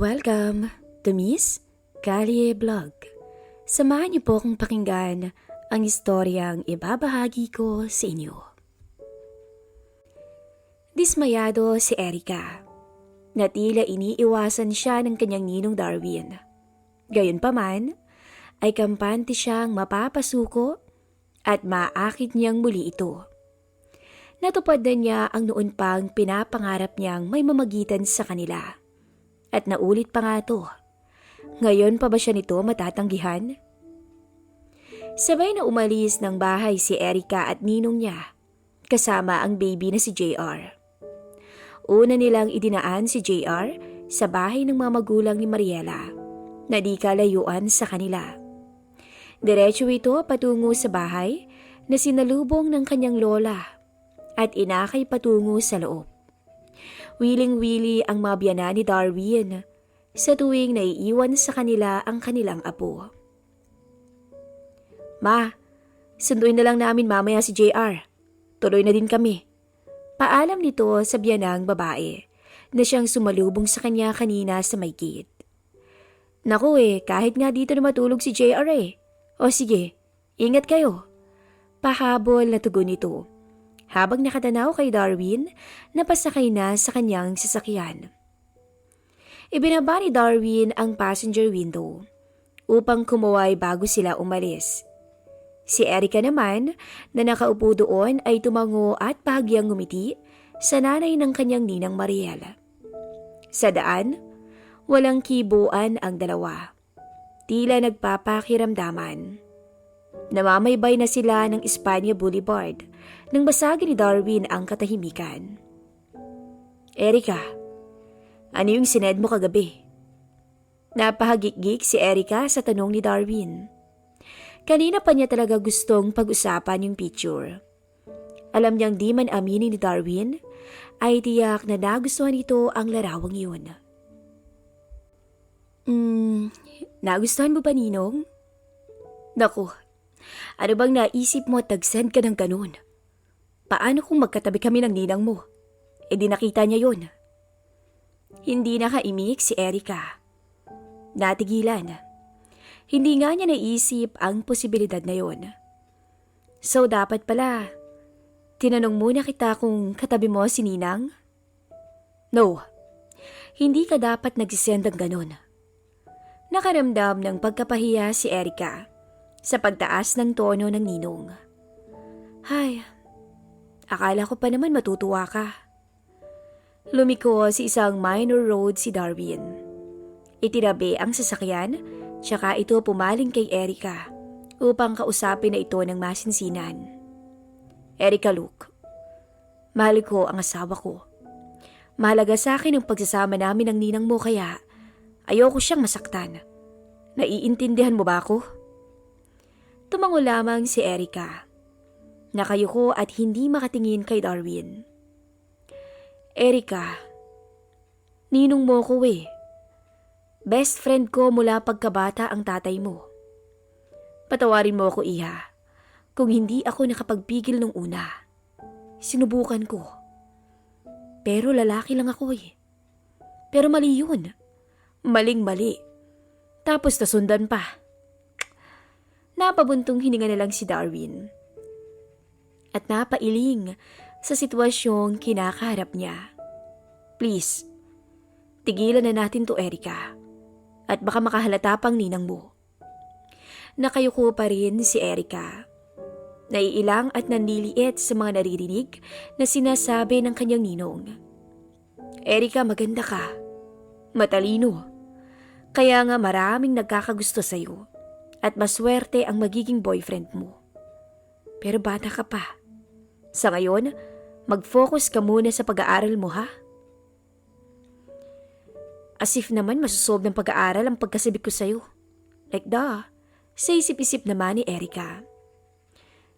Welcome to Miss Callie Vlog. Samahan niyo po akong pakinggan ang istoryang ibabahagi ko sa inyo. Dismayado si Erika. Na tila iniiwasan siya ng kanyang ninong Darwin. Gayunpaman, ay kampante siyang mapapasuko at maakit niyang muli ito. Natupad na niya ang noon pang pinapangarap niyang may mamagitan sa kanila. At naulit pa nga to. Ngayon pa ba siya nito matatanggihan? Sabay na umalis ng bahay si Erika at ninong niya, kasama ang baby na si JR. Una nilang idinaan si JR sa bahay ng mga magulang ni Mariela, na di kalayuan sa kanila. Diretso ito patungo sa bahay na sinalubong ng kanyang lola at inakay patungo sa loob. Wiling-wili ang mga biyanan ni Darwin sa tuwing naiiwan sa kanila ang kanilang apo. Ma, sunduin na lang namin mamaya si JR. Tuloy na din kami. Paalam nito sa biyanang babae na siyang sumalubong sa kanya kanina sa may gate. Naku eh, kahit nga dito na matulog si JR eh. O sige, ingat kayo. Pahabol na tugon nito. Habang nakatanaw kay Darwin, napasakay na sa kanyang sasakyan. Ibinaba ni Darwin ang passenger window upang kumuway bago sila umalis. Si Erika naman, na nakaupo doon ay tumango at bahagyang ngumiti sa nanay ng kanyang ninang Mariela. Sa daan, walang kibuan ang dalawa. Tila nagpapakiramdaman. Namamaybay na sila ng Espanya Boulevard nang basagin ni Darwin ang katahimikan. Erika, ano yung sined mo kagabi? Napahagik-gik si Erika sa tanong ni Darwin. Kanina pa niya talaga gustong pag-usapan yung picture. Alam niyang di man aminin ni Darwin, ay tiyak na nagustuhan nito ang larawang yun. Hmm, nagustuhan mo ba, Ninong? Naku, ano bang naisip mo at tag-send ka ng ganun? Paano kung magkatabi kami ng ninang mo? E di nakita niya yun. Hindi nakaimik si Erika. Natigilan. Hindi nga niya naisip ang posibilidad na yon. So dapat pala, tinanong muna kita kung katabi mo si Ninang? No, hindi ka dapat nagsisend ng ganun. Nakaramdam ng pagkapahiya si Erika sa pagtaas ng tono ng ninong. Hay, akala ko pa naman matutuwa ka. Lumiko si isang minor road si Darwin. Itinabi ang sasakyan Tsaka ito pumaling kay Erika upang kausapin na ito ng masinsinan. Erika Luke, mahal ko ang asawa ko. Mahalaga sa akin ang pagsasama namin ng ninang mo kaya ayoko siyang masaktan. Naiintindihan mo ba ako? Tumango lamang si Erika. Nakayuko at hindi makatingin kay Darwin. Erika, ninong mo ko eh. Best friend ko mula pagkabata ang tatay mo. Patawarin mo ako, Iha, kung hindi ako nakapagpigil nung una. Sinubukan ko. Pero lalaki lang ako eh. Pero mali yun. Maling-mali. Tapos nasundan pa. Napabuntong hininga na lang si Darwin. At napailing sa sitwasyong kinakaharap niya. Please, tigilan na natin to, Erika at baka makahalata pang ninang mo. Nakayuko pa rin si Erika. Naiilang at nanliliit sa mga naririnig na sinasabi ng kanyang ninong. Erika, maganda ka. Matalino. Kaya nga maraming nagkakagusto sa'yo at maswerte ang magiging boyfriend mo. Pero bata ka pa. Sa ngayon, mag-focus ka muna sa pag-aaral mo ha. As if naman masusob ng pag-aaral ang pagkasabik ko sa'yo. Like da, sa isip-isip naman ni Erika.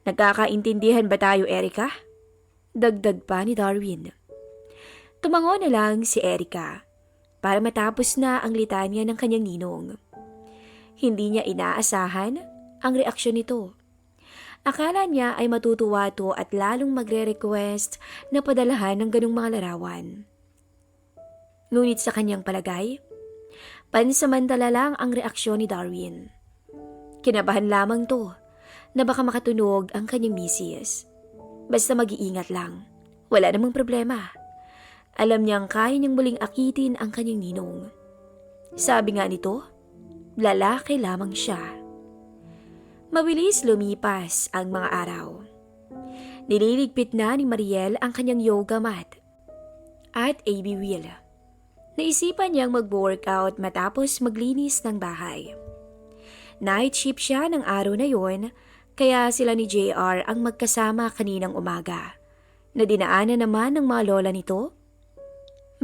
Nagkakaintindihan ba tayo, Erika? Dagdag pa ni Darwin. Tumango na lang si Erika para matapos na ang litanya ng kanyang ninong. Hindi niya inaasahan ang reaksyon nito. Akala niya ay matutuwa to at lalong magre-request na padalahan ng ganong mga larawan. Ngunit sa kanyang palagay, Pansamantala lang ang reaksyon ni Darwin. Kinabahan lamang to na baka makatunog ang kanyang misis. Basta mag-iingat lang. Wala namang problema. Alam niyang kaya niyang muling akitin ang kanyang ninong. Sabi nga nito, lalaki lamang siya. Mabilis lumipas ang mga araw. Nililigpit na ni Mariel ang kanyang yoga mat at AB wheel. Naisipan niyang mag-workout matapos maglinis ng bahay. Night shift siya ng araw na yon, kaya sila ni JR ang magkasama kaninang umaga. Na dinaanan naman ng mga lola nito,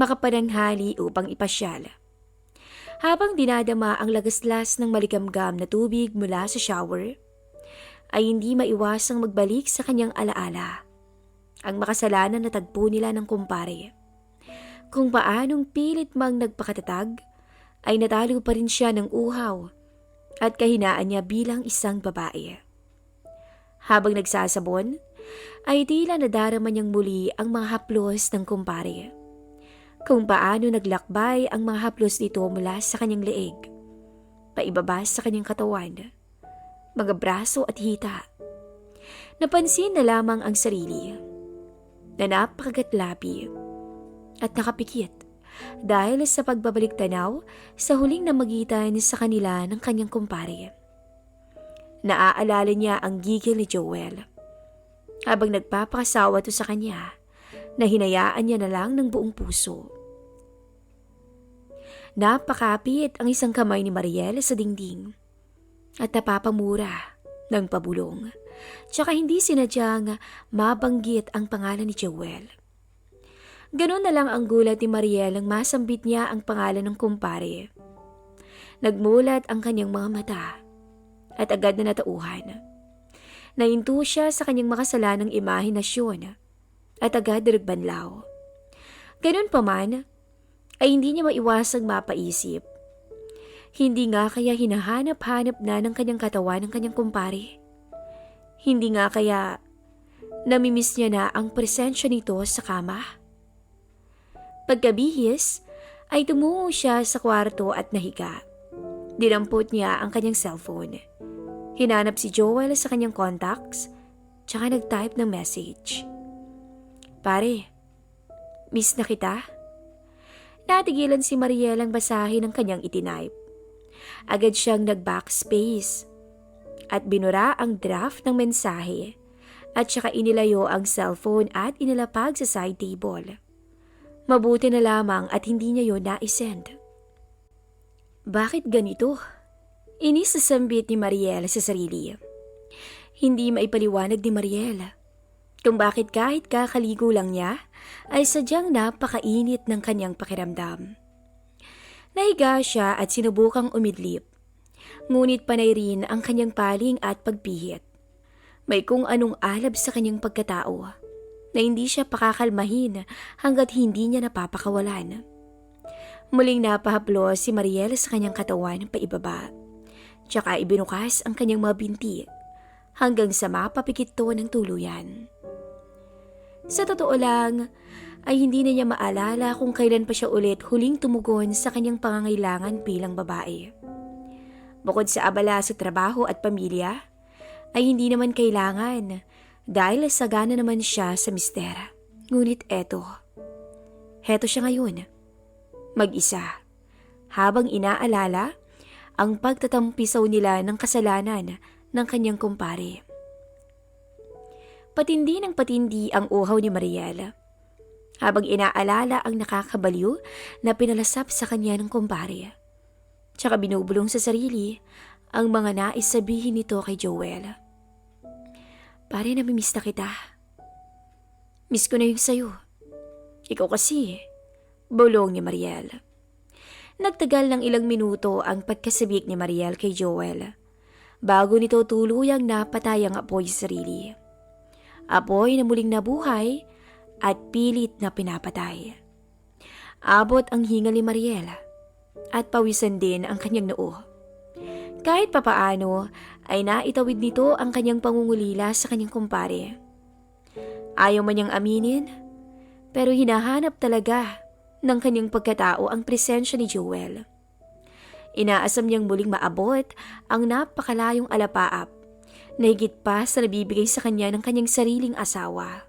makapananghali upang ipasyal. Habang dinadama ang lagaslas ng maligamgam na tubig mula sa shower, ay hindi maiwasang magbalik sa kanyang alaala. Ang makasalanan na tagpo nila ng kumpare. Kung paanong pilit mang nagpakatatag, ay natalo pa rin siya ng uhaw at kahinaan niya bilang isang babae. Habang nagsasabon, ay tila nadarama niyang muli ang mga haplos ng kumpare. Kung paano naglakbay ang mga haplos nito mula sa kanyang leeg, paibaba sa kanyang katawan, mga braso at hita. Napansin na lamang ang sarili na napakagatlapi at nakapikit dahil sa pagbabalik tanaw sa huling namagitan sa kanila ng kanyang kumpare. Naaalala niya ang gigil ni Joel habang nagpapakasawa to sa kanya na hinayaan niya na lang ng buong puso. Napakapit ang isang kamay ni Mariel sa dingding at napapamura ng pabulong. Tsaka hindi sinadyang mabanggit ang pangalan ni Joel. Ganon na lang ang gulat ni Mariel nang masambit niya ang pangalan ng kumpare. Nagmulat ang kanyang mga mata at agad na natauhan. Nainto siya sa kanyang makasalanang imahinasyon at agad nagbanlaw. Ganon pa man, ay hindi niya maiwasang mapaisip. Hindi nga kaya hinahanap-hanap na ng kanyang katawan ng kanyang kumpare. Hindi nga kaya namimiss niya na ang presensya nito sa kama. Pagkabihis, ay tumungo siya sa kwarto at nahiga. Dinampot niya ang kanyang cellphone. Hinanap si Joel sa kanyang contacts, tsaka nag-type ng message. Pare, miss na kita? Natigilan si Mariel ang basahin ng kanyang itinipe. Agad siyang nag-backspace at binura ang draft ng mensahe at saka inilayo ang cellphone at inilapag sa side table. Mabuti na lamang at hindi niya yon na-send. Bakit ganito? Inisasambit ni Mariel sa sarili. Hindi maipaliwanag ni Mariel kung bakit kahit kakaligo lang niya ay sadyang napakainit ng kanyang pakiramdam. Nahiga siya at sinubukang umidlip. Ngunit panay rin ang kanyang paling at pagpihit. May kung anong alab sa kanyang pagkatao na hindi siya pakakalmahin hanggat hindi niya napapakawalan. Muling napahaplo si Mariel sa kanyang katawan paibaba. Tsaka ibinukas ang kanyang mga binti hanggang sa mapapikit to ng tuluyan. Sa totoo lang, ay hindi na niya maalala kung kailan pa siya ulit huling tumugon sa kanyang pangangailangan bilang babae. Bukod sa abala sa trabaho at pamilya, ay hindi naman kailangan dahil sagana naman siya sa mistera. Ngunit eto, heto siya ngayon, mag-isa, habang inaalala ang pagtatampisaw nila ng kasalanan ng kanyang kumpare. Patindi ng patindi ang uhaw ni Mariela. Habang inaalala ang nakakabaliw na pinalasap sa kanya ng kumpare. Tsaka binubulong sa sarili ang mga nais sabihin nito kay Joel. Pare, namimiss na kita. Miss ko na yung sayo. Ikaw kasi, bulong ni Mariel. Nagtagal ng ilang minuto ang pagkasabik ni Mariel kay Joel bago nito tuluyang napatay ang apoy sa sarili. Apoy na muling nabuhay at pilit na pinapatay. Abot ang hingal ni Mariela at pawisan din ang kanyang noo. Kahit papaano ay naitawid nito ang kanyang pangungulila sa kanyang kumpare. Ayaw man niyang aminin, pero hinahanap talaga ng kanyang pagkatao ang presensya ni Joel. Inaasam niyang muling maabot ang napakalayong alapaap na higit pa sa nabibigay sa kanya ng kanyang sariling asawa.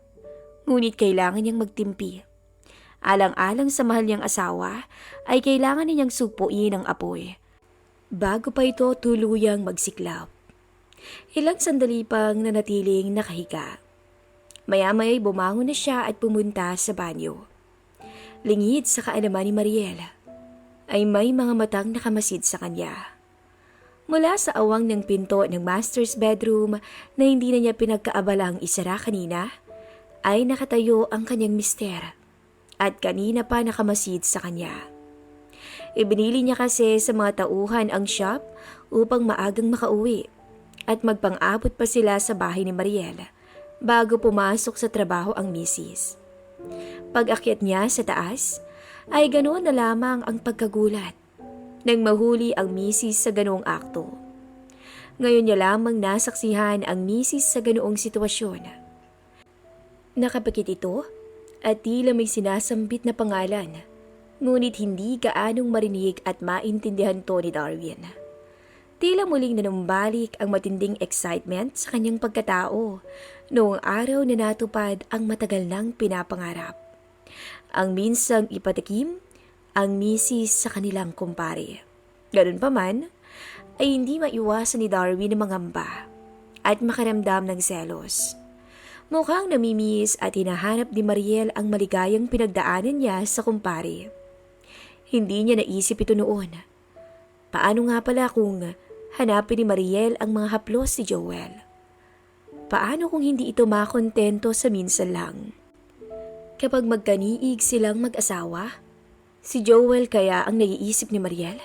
Ngunit kailangan niyang magtimpi. Alang-alang sa mahal niyang asawa ay kailangan niyang supuin ang apoy bago pa ito tuluyang magsiklap. Ilang sandali pang nanatiling nakahiga. Maya-maya'y bumangon na siya at pumunta sa banyo. Lingid sa kaalaman ni Mariela ay may mga matang nakamasid sa kanya. Mula sa awang ng pinto ng master's bedroom na hindi na niya pinagkaabalang isara kanina, ay nakatayo ang kanyang mister at kanina pa nakamasid sa kanya. Ibinili niya kasi sa mga tauhan ang shop upang maagang makauwi at magpang-abot pa sila sa bahay ni Mariela bago pumasok sa trabaho ang misis. Pag-akyat niya sa taas, ay ganoon na lamang ang pagkagulat nang mahuli ang misis sa ganoong akto. Ngayon niya lamang nasaksihan ang misis sa ganoong sitwasyon. Nakapikit ito at tila may sinasambit na pangalan, ngunit hindi gaanong marinig at maintindihan to ni Darwin. Tila muling nanumbalik ang matinding excitement sa kanyang pagkatao noong araw na natupad ang matagal nang pinapangarap. Ang minsang ipatikim ang misis sa kanilang kumpare. Ganun pa man, ay hindi maiwasan ni Darwin ang mangamba at makaramdam ng selos. Mukhang namimiss at hinahanap ni Mariel ang maligayang pinagdaanan niya sa kumpare. Hindi niya naisip ito noon. Paano nga pala kung hanapin ni Mariel ang mga haplos ni Joel? Paano kung hindi ito makontento sa minsan lang? Kapag magkaniig silang mag-asawa, si Joel kaya ang naiisip ni Mariel?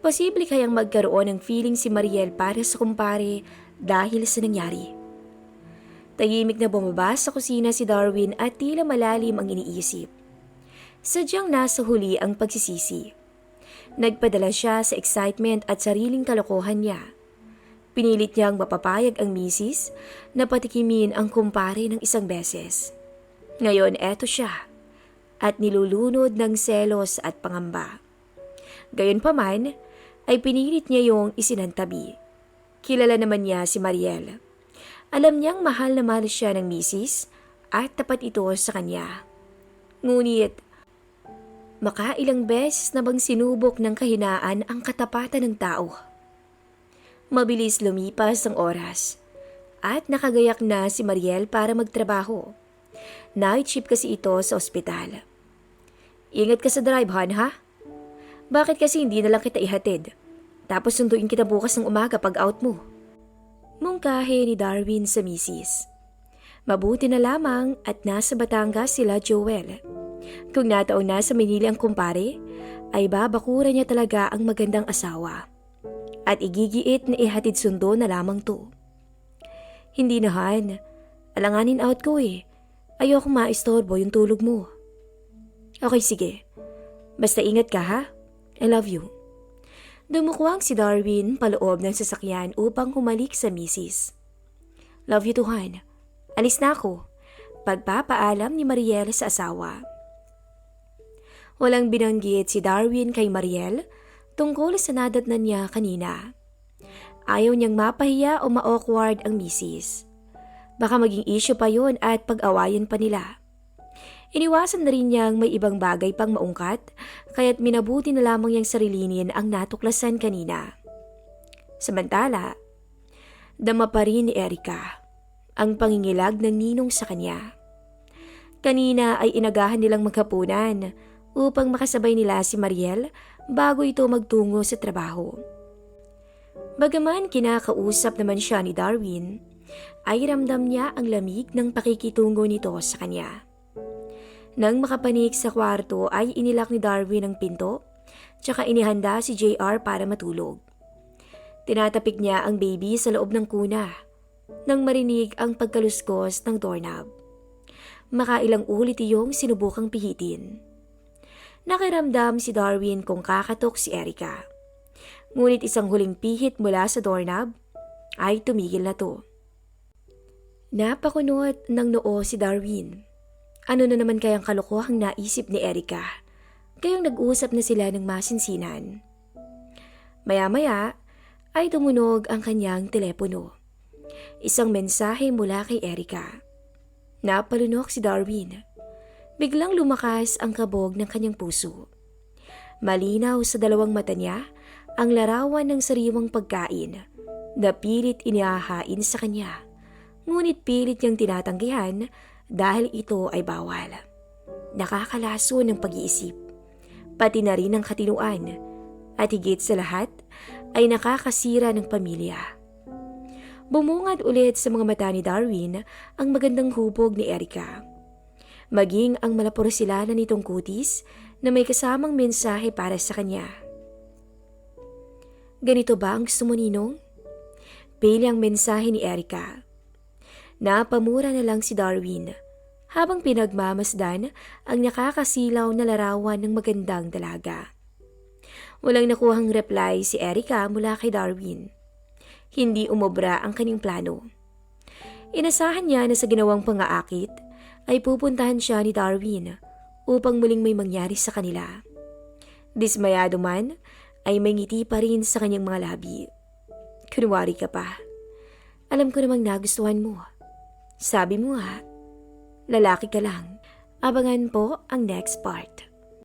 Posible kayang magkaroon ng feeling si Mariel para sa kumpare dahil sa nangyari. Tahimik na bumaba sa kusina si Darwin at tila malalim ang iniisip. Sadyang nasa huli ang pagsisisi. Nagpadala siya sa excitement at sariling kalokohan niya. Pinilit niyang mapapayag ang misis na patikimin ang kumpare ng isang beses. Ngayon eto siya at nilulunod ng selos at pangamba. Gayunpaman ay pinilit niya yung isinantabi. Kilala naman niya si Mariel. Alam niyang mahal na mahal siya ng misis at tapat ito sa kanya. Ngunit, makailang beses na bang sinubok ng kahinaan ang katapatan ng tao. Mabilis lumipas ang oras at nakagayak na si Mariel para magtrabaho. Night shift kasi ito sa ospital. Ingat ka sa drive, Han, ha? Bakit kasi hindi na lang kita ihatid? Tapos sunduin kita bukas ng umaga pag out mo. Mungkahe ni Darwin sa misis. Mabuti na lamang at nasa Batangas sila Joel. Kung nataon na sa Manila ang kumpare, ay babakura niya talaga ang magandang asawa. At igigiit na ihatid sundo na lamang to. Hindi na Han, alanganin out ko eh. Ayoko maistorbo yung tulog mo. Okay, sige. Basta ingat ka ha. I love you. Dumukwang si Darwin paloob ng sasakyan upang humalik sa misis. Love you to Han. Alis na ako. Pagpapaalam ni Mariel sa asawa. Walang binanggit si Darwin kay Mariel tungkol sa nadatnan niya kanina. Ayaw niyang mapahiya o ma-awkward ang misis. Baka maging issue pa yon at pag-awayan pa nila. Iniwasan na rin niyang may ibang bagay pang maungkat, kaya't minabuti na lamang niyang sarilinin ang natuklasan kanina. Samantala, dama pa rin ni Erika ang pangingilag ng ninong sa kanya. Kanina ay inagahan nilang maghapunan upang makasabay nila si Mariel bago ito magtungo sa trabaho. Bagaman kinakausap naman siya ni Darwin, ay ramdam niya ang lamig ng pakikitungo nito sa kanya. Nang makapanik sa kwarto ay inilak ni Darwin ang pinto, tsaka inihanda si JR para matulog. Tinatapik niya ang baby sa loob ng kuna nang marinig ang pagkaluskos ng doorknob. Makailang ulit iyong sinubukang pihitin. Nakiramdam si Darwin kung kakatok si Erika. Ngunit isang huling pihit mula sa doorknob ay tumigil na to. Napakunot ng noo si Darwin. Ano na naman kayang kalokohang naisip ni Erika? Kayong nag-usap na sila ng masinsinan. Maya-maya ay tumunog ang kanyang telepono. Isang mensahe mula kay Erika. Napalunok si Darwin. Biglang lumakas ang kabog ng kanyang puso. Malinaw sa dalawang mata niya ang larawan ng sariwang pagkain na pilit inihahain sa kanya. Ngunit pilit niyang tinatanggihan dahil ito ay bawal. Nakakalaso ng pag-iisip, pati na rin ng katinuan, at higit sa lahat ay nakakasira ng pamilya. Bumungad ulit sa mga mata ni Darwin ang magandang hubog ni Erika. Maging ang malaporsilanan nitong kutis na may kasamang mensahe para sa kanya. Ganito ba ang gusto mo, Ninong? Pili ang mensahe ni Erika. Napamura na lang si Darwin habang pinagmamasdan ang nakakasilaw na larawan ng magandang dalaga. Walang nakuhang reply si Erika mula kay Darwin. Hindi umobra ang kanyang plano. Inasahan niya na sa ginawang pangaakit ay pupuntahan siya ni Darwin upang muling may mangyari sa kanila. Dismayado man, ay may ngiti pa rin sa kanyang mga labi. Kunwari ka pa. Alam ko namang nagustuhan mo. Sabi mo ha, lalaki ka lang. Abangan po ang next part.